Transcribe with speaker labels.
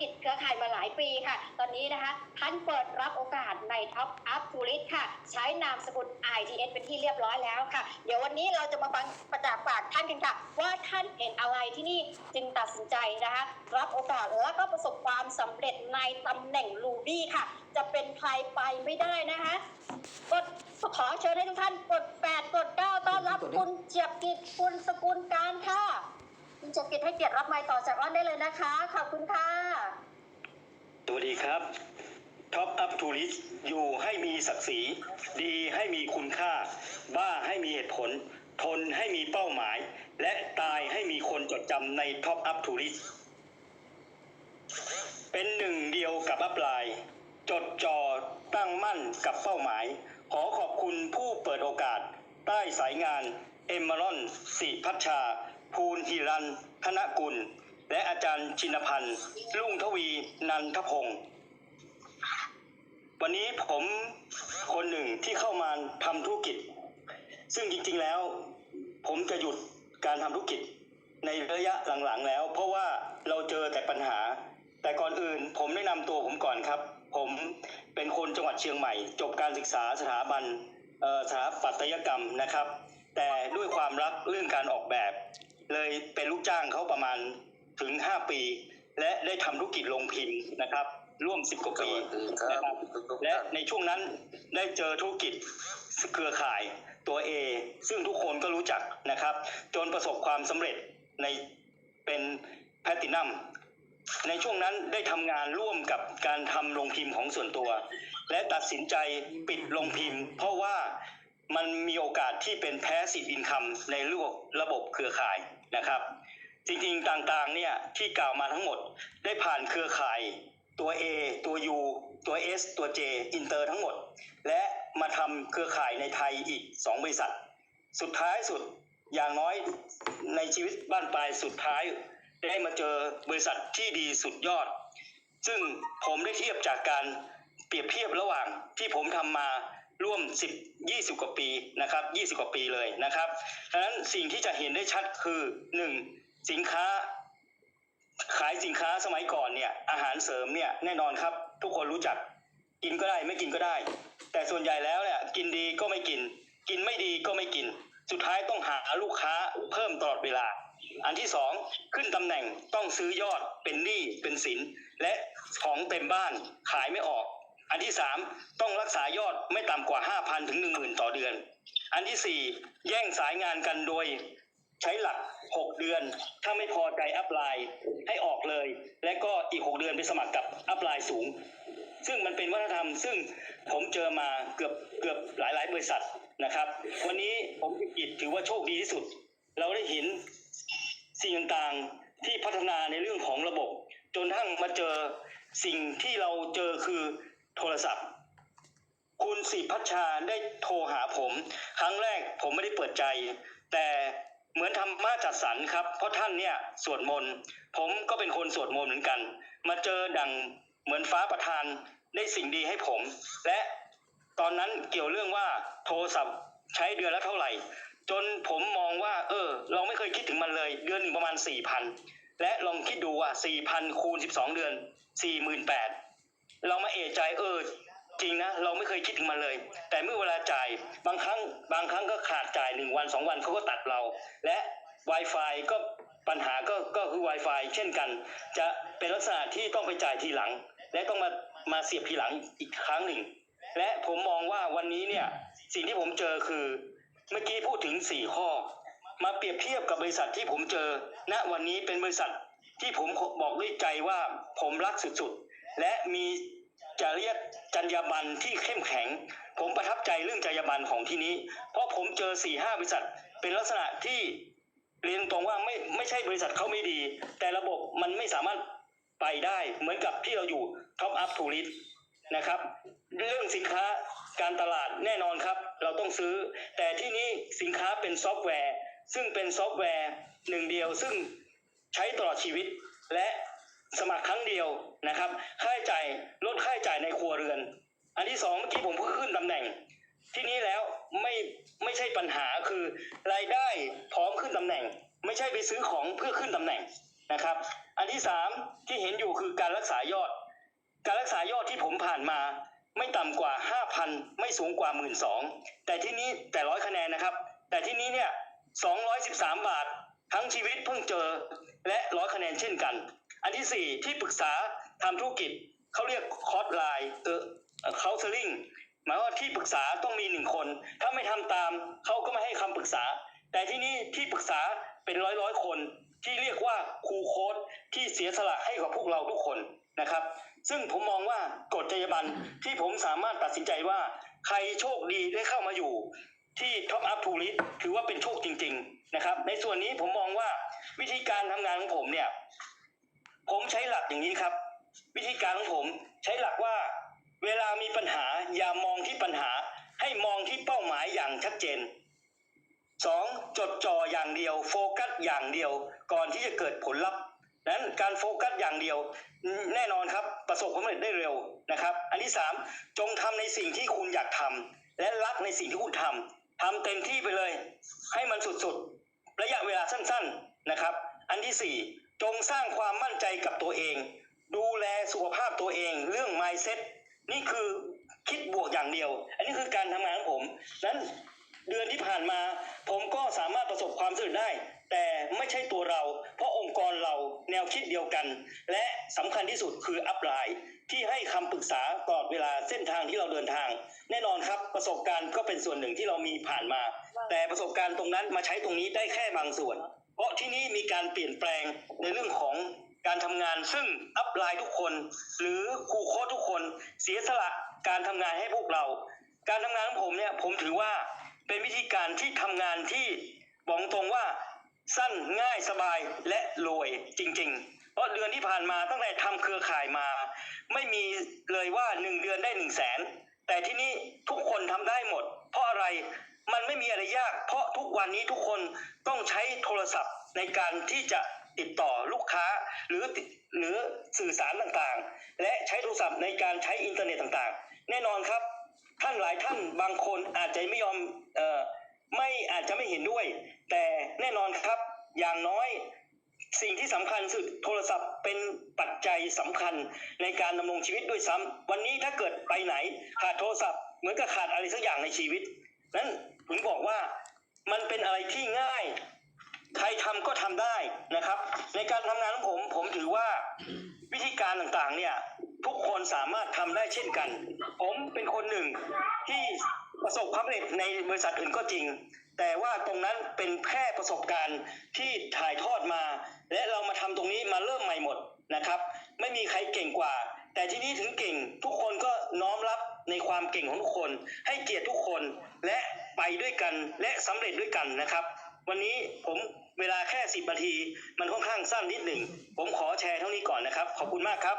Speaker 1: กิจเครือข่ายมาหลายปีค่ะ ตอนนี้นะคะท่านเปิดรับโอกาสในท็อปอัพทูริสค่ะ ใช้นามสกุล ITS เป็นที่เรียบร้อยแล้วค่ะ เดี๋ยววันนี้เราจะมาฟังประจากปากท่านกันค่ะ ว่าท่านเห็นอะไรที่นี่จึงตัดสินใจนะคะ รับโอกาสแล้วก็ประสบความสำเร็จในตำแหน่งลูบี้ค่ะ จะเป็นใครไปไม่ได้นะคะกดขอเชิญให้ทุกท่านกด 8 กด 9 ต้อนรับคุณเจียบกิจคุณสกุลการค่ะ คุณเจียบกิจให้เกียรติรับไมค์ต่อจากอ้อนได้เลยนะคะ ขอบคุณค่ะ
Speaker 2: สวัสดีครับท็อปอัพทูริสอยู่ให้มีศักดิ์ศรีดีให้มีคุณค่า บ้าให้มีเหตุผล ทนให้มีเป้าหมาย และตายให้มีคนจดจำในท็อปอัพทูริสเป็นหนึ่งเดียวกับอัพไลน์จดจ่อตั้งมั่นกับเป้าหมาย ขอขอบคุณผู้เปิดโอกาส ใต้สายงานเอมมารอนสิพัชชา ภูลหิรันธนกุล และอาจารย์ชินพันธ์ลุ่งทวีนันทพงศ์วันนี้ผมคนหนึ่งที่เข้ามาทำธุรกิจ ซึ่งจริงๆแล้ว ผมจะหยุดการทำธุรกิจในระยะหลังๆแล้ว เพราะว่าเราเจอแต่ปัญหา แต่ก่อนอื่นผมแนะนำตัวผมก่อนครับ ผมเป็นคนจังหวัดเชียงใหม่ จบการศึกษาสถาบันสถาปัตยกรรมนะครับ แต่ด้วยความรักเรื่องการออกแบบ เลยเป็นลูกจ้างเขาประมาณถึง 5 ปี และได้ทำธุรกิจโรงพิมพ์นะครับ ร่วม 10 กว่าปี
Speaker 3: สวัสดีครับ
Speaker 2: นะครับ
Speaker 3: ทุกๆ
Speaker 2: และ
Speaker 3: ท่าน
Speaker 2: ในช่วงนั้นได้เจอธุรกิจเครือข่ายตัว A ซึ่งทุกคนก็รู้จักนะครับ จนประสบความสำเร็จในเป็นแพลตินัมในช่วงนั้นได้ทำงานร่วมกับการทำโรงพิมพ์ของส่วนตัว และตัดสินใจปิดโรงพิมพ์ เพราะว่า มันมีโอกาสที่เป็นแพ้สิทธิ์อินคัมในระบบระบบเครือข่ายนะครับ จริงๆต่างๆเนี่ยที่กล่าวมาทั้งหมดได้ผ่านเครือข่ายตัว A ตัว U ตัว S ตัว J อินเตอร์ทั้งหมด และมาทำเครือข่ายในไทยอีก 2 บริษัท สุดท้ายสุดอย่างน้อยในชีวิตบ้านปลายสุดท้าย ได้มาเจอบริษัทที่ดีสุดยอด ซึ่งผมได้เทียบจากการเปรียบเทียบระหว่างที่ผมทำมา ร่วม 10 20 กว่าปีนะครับ 20 กว่าปีเลยนะครับดังนั้นสิ่งที่จะเห็นได้ชัดคือ 1. สินค้า ขายสินค้าสมัยก่อนเนี่ยอาหารเสริมเนี่ยแน่นอนครับ ทุกคนรู้จักกินก็ได้ไม่กินก็ได้ แต่ส่วนใหญ่แล้วเนี่ยกินดีก็ไม่กิน กินไม่ดีก็ไม่กิน สุดท้ายต้องหาลูกค้าเพิ่มตลอดเวลา อันที่สองขึ้นตำแหน่งต้องซื้อยอดเป็นหนี้เป็นสิน และของเต็มบ้านขายไม่ออก อันที่สามต้องรักษายอดไม่ต่ำกว่า5,000ถึง10,000ต่อเดือน อันที่สี่แย่งสายงานกันโดยใช้หลัก 6 เดือน ถ้าไม่พอใจอัพไลน์ให้ออกเลย และก็อีก 6 เดือนไปสมัครกับอัพไลน์สูง ซึ่งมันเป็นวัฒนธรรม ซึ่งผมเจอมาเกือบเกือบหลายหลายๆบริษัทนะครับ วันนี้ผมกิจถือว่าโชคดีที่สุด เราได้เห็นสิ่งต่างๆที่พัฒนาในเรื่องของระบบ จนทั้งมาเจอสิ่งที่เราเจอคือ โทรศัพท์ คุณสิพัชชาได้โทรหาผม ครั้งแรกผมไม่ได้เปิดใจ แต่เหมือนทำมาจัดสรรครับ เพราะท่านเนี่ยสวดมนต์ผมก็เป็นคนสวดมนต์เหมือนกัน มาเจอดังเหมือนฟ้าประทานได้สิ่งดีให้ผม และตอนนั้นเกี่ยวเรื่องว่าโทรศัพท์ใช้เดือนละเท่าไหร่ จนผมมองว่า เออ เราไม่เคยคิดถึงมันเลย เดือนหนึ่งประมาณสี่พันและลองคิดดูว่าสี่พันคูณสิบสองเดือนสี่หมื่นแปด เรามาเอะใจเออจริงนะเราไม่เคยคิดถึงมันเลย แต่เมื่อเวลาจ่ายบางครั้งบางครั้งก็ขาดจ่ายหนึ่งวันสองวันเขาก็ตัดเรา และ Wi-Fi ก็ปัญหาก็ก็คือ Wi-Fi เช่นกัน จะเป็นลักษณะที่ต้องไปจ่ายทีหลัง และต้องมามาเสียบทีหลังอีกครั้งหนึ่ง และผมมองว่าวันนี้เนี่ยสิ่งที่ผมเจอคือ เมื่อกี้พูดถึงสี่ข้อ มาเปรียบเทียบกับบริษัทที่ผมเจอ ณวันนี้เป็นบริษัทที่ผมบอกด้วยใจว่าผมรักสุดๆ และมีจริยจรรยาบรรณที่เข้มแข็ง ผมประทับใจเรื่องจรรยาบรรณของที่นี้ เพราะผมเจอสี่ห้าบริษัท เป็นลักษณะที่เรียนตรงว่าไม่ไม่ใช่บริษัทเขาไม่ดี แต่ระบบมันไม่สามารถไปได้เหมือนกับที่เราอยู่ท็อปอัพทูริสนะครับ เรื่องสินค้าการตลาดแน่นอนครับ เราต้องซื้อ แต่ที่นี้สินค้าเป็นซอฟต์แวร์ ซึ่งเป็นซอฟต์แวร์หนึ่งเดียวซึ่งใช้ตลอดชีวิต และ สมัครครั้งเดียวนะครับค่าใช้จ่ายลดค่าใช้จ่ายในครัวเรือน อันที่สองเมื่อกี้ผมเพิ่งขึ้นตำแหน่ง ที่นี้แล้วไม่ไม่ใช่ปัญหาคือรายได้พร้อมขึ้นตำแหน่ง ไม่ใช่ไปซื้อของเพื่อขึ้นตำแหน่งนะครับ อันที่สามที่เห็นอยู่คือการรักษายอด การรักษายอดที่ผมผ่านมาไม่ต่ำกว่า 5,000 ไม่สูงกว่า 1 2ื่นแต่ที่นี้แต่ร้อยคะแนนนะครับ แต่ที่นี้เนี่ย213 บาท ทั้งชีวิตเพิ่งเจอและร้อยคะแนนเช่นกัน อันที่สี่ที่ปรึกษาทำธุรกิจเขาเรียกคอร์สไลน์เออเคาน์เซลิงหมายว่าที่ปรึกษาต้องมีหนึ่งคน ถ้าไม่ทำตามเขาก็ไม่ให้คำปรึกษา แต่ที่นี่ที่ปรึกษาเป็นร้อยร้อยคนที่เรียกว่าครูโค้ดที่เสียสละให้กับพวกเราทุกคนนะครับ ซึ่งผมมองว่ากฎจรรยาบรรณที่ผมสามารถตัดสินใจว่าใครโชคดีได้เข้ามาอยู่ที่ท็อปอัพทูริสถือว่าเป็นโชคจริง ๆ นะครับ ในส่วนนี้ผมมองว่าวิธีการทำงานของผมเนี่ย ผมใช้หลักอย่างนี้ครับ วิธีการของผมใช้หลักว่า เวลามีปัญหาอย่ามองที่ปัญหา ให้มองที่เป้าหมายอย่างชัดเจนสองจดจ่ออย่างเดียว โฟกัสอย่างเดียว ก่อนที่จะเกิดผลลัพธ์นั้นการโฟกัสอย่างเดียว แน่นอนครับประสบความสำเร็จได้เร็วนะครับ อันที่สามจงทำในสิ่งที่คุณอยากทำและรักในสิ่งที่คุณทำทำเต็มที่ไปเลย ให้มันสุดๆ ระยะเวลาสั้น ๆนะครับ อันที่สี่ จงสร้างความมั่นใจกับตัวเอง ดูแลสุขภาพตัวเอง เรื่อง mindset นี่คือคิดบวกอย่างเดียว อันนี้คือการทำงานของผม นั้นเดือนที่ผ่านมา ผมก็สามารถประสบความสำเร็จได้ แต่ไม่ใช่ตัวเรา เพราะองค์กรเราแนวคิดเดียวกัน และสำคัญที่สุดคืออัพไลน์ที่ให้คำปรึกษาตลอดเวลาเส้นทางที่เราเดินทาง แน่นอนครับประสบการณ์ก็เป็นส่วนหนึ่งที่เรามีผ่านมา แต่ประสบการณ์ตรงนั้นมาใช้ตรงนี้ได้แค่บางส่วน เพราะที่นี่มีการเปลี่ยนแปลงในเรื่องของการทำงานซึ่งอัพไลน์ทุกคน หรือครูโค้ชทุกคนเสียสละการทำงานให้พวกเรา การทำงานของผมเนี่ยผมถือว่าเป็นวิธีการที่ทำงานที่บอกตรงว่าสั้นง่ายสบายและรวยจริง ๆ เพราะเดือนที่ผ่านมาตั้งแต่ทำเครือข่ายมา ไม่มีเลยว่าหนึ่งเดือนได้หนึ่งแสนแต่ที่นี่ทุกคนทำได้หมด เพราะอะไร มันไม่มีอะไรยาก เพราะทุกวันนี้ทุกคนต้องใช้โทรศัพท์ในการที่จะติดต่อลูกค้าหรือติดหรือสื่อสารต่างๆ และใช้โทรศัพท์ในการใช้อินเทอร์เน็ตต่างๆ แน่นอนครับ ท่านหลายท่านบางคนอาจจะไม่ยอมเอ่อไม่อาจจะไม่เห็นด้วย แต่แน่นอนครับอย่างน้อยสิ่งที่สำคัญสุดโทรศัพท์เป็นปัจจัยสำคัญในการดำรงชีวิตด้วยซ้ำวันนี้ถ้าเกิดไปไหนขาดโทรศัพท์เหมือนกับขาดอะไรสักอย่างในชีวิต นั้นผมบอกว่ามันเป็นอะไรที่ง่าย ใครทำก็ทำได้นะครับ ในการทำงานของผมผมถือว่าวิธีการต่างๆเนี่ยทุกคนสามารถทำได้เช่นกัน ผมเป็นคนหนึ่งที่ประสบความสำเร็จในบริษัทอื่นก็จริง แต่ว่าตรงนั้นเป็นแค่ประสบการณ์ที่ถ่ายทอดมา และเรามาทำตรงนี้มาเริ่มใหม่หมดนะครับ ไม่มีใครเก่งกว่า แต่ที่นี่ถึงเก่งทุกคน น้อมรับในความเก่งของทุกคน ให้เกียรติทุกคนและไปด้วยกันและสำเร็จด้วยกันนะครับ วันนี้ผมเวลาแค่ 10นาที มันค่อนข้างสั้นนิดหนึ่ง ผมขอแชร์เท่านี้ก่อนนะครับ ขอบคุณมากครับ